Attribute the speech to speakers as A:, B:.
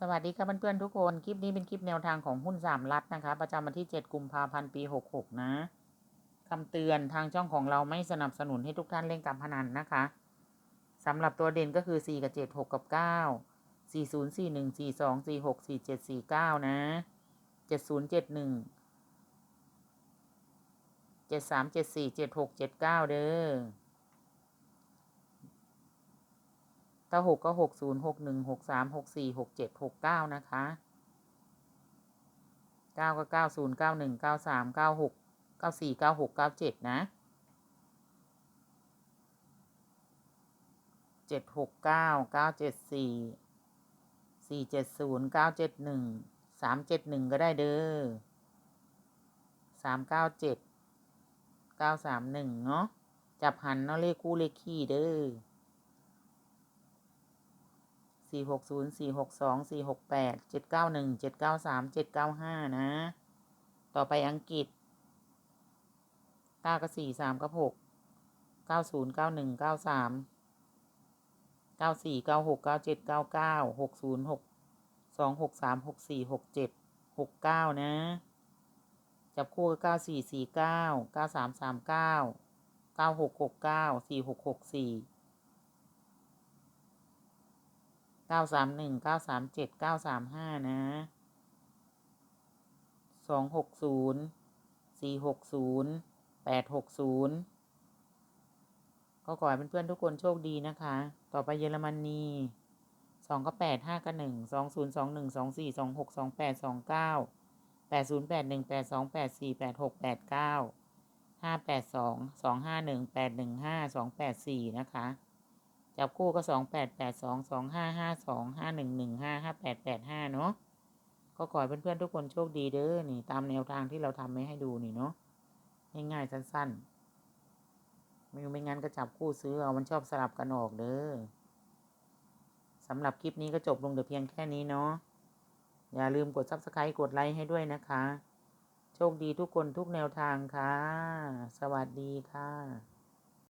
A: สวัสดีครับเพื่อนๆทุกคน คลิปนี้เป็นคลิปแนวทางของหุ้นสามรัฐนะคะ ประจำวันที่ 7 กุมภาพันธ์ ปี 66 นะคำเตือนทางช่องของเราไม่สนับสนุนให้ทุกท่านเล่นการพนันนะคะสำหรับตัวเด่นก็คือ 4 กับ 7 6 กับ 9 4 0 4 1 4 2 4 6 4 7 4 9 นะ 70 71 73 74 76 79 เด้อ ถ้าหกก็หกศูนย์หกหนึ่งหกสามหกสี่หกเจ็ดหกเก้านะคะเก้าก็เก้าศูนย์เก้าหนึ่งเก้าสามเก้าหกเก้าสี่เก้าหกเก้าเจ็ดนะเจ็ดหกเก้าเก้าเจ็ดสี่สี่เจ็ดศูนย์เก้าเจ็ดหนึ่งสามเจ็ดหนึ่งก็ได้เด้อสามเก้าเจ็ดเก้าสามหนึ่งเนาะจับหันเนาะเลขคู่เลขขี้เด้อ สี่หกศูนย์สี่หกสองสี่หกแปดเจ็ดเก้าหนึ่งเจ็ดเก้าสามเจ็ดเก้าห้านะ ต่อไปอังกฤษเก้ากับสี่สามกับหกเก้าศูนย์เก้าหนึ่งเก้าสามเก้าสี่เก้าหกเก้าเจ็ดเก้าเก้าหกศูนย์หกสองหกสามหกสี่หกเจ็ดหกเก้านะ จับคู่ก็เก้าสี่สี่เก้าเก้าสามสามเก้าเก้าหกหกเก้าสี่หกหกสี่ เก้าสามหนึ่งเก้าสามเจ็ดเก้าสามห้านะสองหกศูนย์สี่หกศูนย์แปดหกศูนย์ก็ขอให้เพื่อนๆทุกคนโชคดีนะคะ ต่อไปเยอรมนีสองก็แปดห้าก็หนึ่งสองศูนย์สองหนึ่งสองสี่สองหกสองแปดสองเก้าแปดศูนย์แปดหนึ่งแปดสองแปดสี่แปดหกแปดเก้าห้าแปดสองสองห้าหนึ่งแปดหนึ่งห้าสองแปดสี่นะคะ จับคู่ก็สองแปดแปดสองสองห้าห้าสองห้าหนึ่งหนึ่งห้าห้าแปดแปดห้าเนาะก็ขอให้เพื่อนๆทุกคนโชคดีเด้อนี่ ตามแนวทางที่เราทำไว้ให้ดูนี่เนาะง่ายๆสั้นๆ ไม่ไม่งั้นก็จับคู่ซื้อเอามันชอบสลับกันออกเด้อสำหรับคลิปนี้ก็จบลงแต่เพียงแค่นี้เนาะอย่าลืมกด subscribe กดไลค์ให้ด้วยนะคะ โชคดีทุกคนทุกแนวทางค่ะ สวัสดีค่ะ